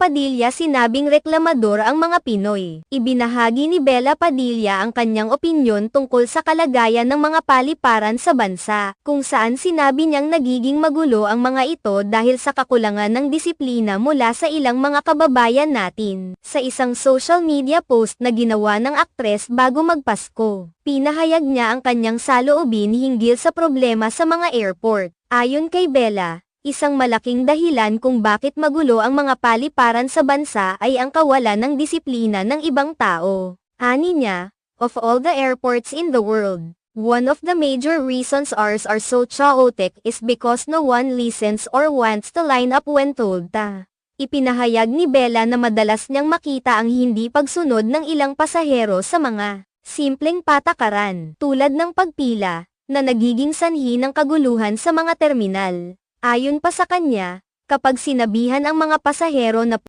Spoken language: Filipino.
Padilla sinabing reklamador ang mga Pinoy. Ibinahagi ni Bella Padilla ang kanyang opinyon tungkol sa kalagayan ng mga paliparan sa bansa, kung saan sinabi niyang nagiging magulo ang mga ito dahil sa kakulangan ng disiplina mula sa ilang mga kababayan natin. Sa isang social media post na ginawa ng aktres bago magpasko, pinahayag niya ang kanyang saloobin hinggil sa problema sa mga airport. Ayon kay Bella, Isang malaking dahilan kung bakit magulo ang mga paliparan sa bansa ay ang kawalan ng disiplina ng ibang tao. Ani niya, of all the airports in the world, one of the major reasons ours are so chaotic is because no one listens or wants to line up when told ta. Ipinahayag ni Bella na madalas niyang makita ang hindi pagsunod ng ilang pasahero sa mga simpleng patakaran tulad ng pagpila na nagiging sanhi ng kaguluhan sa mga terminal. Ayon pa sa kanya, kapag sinabihan ang mga pasahero na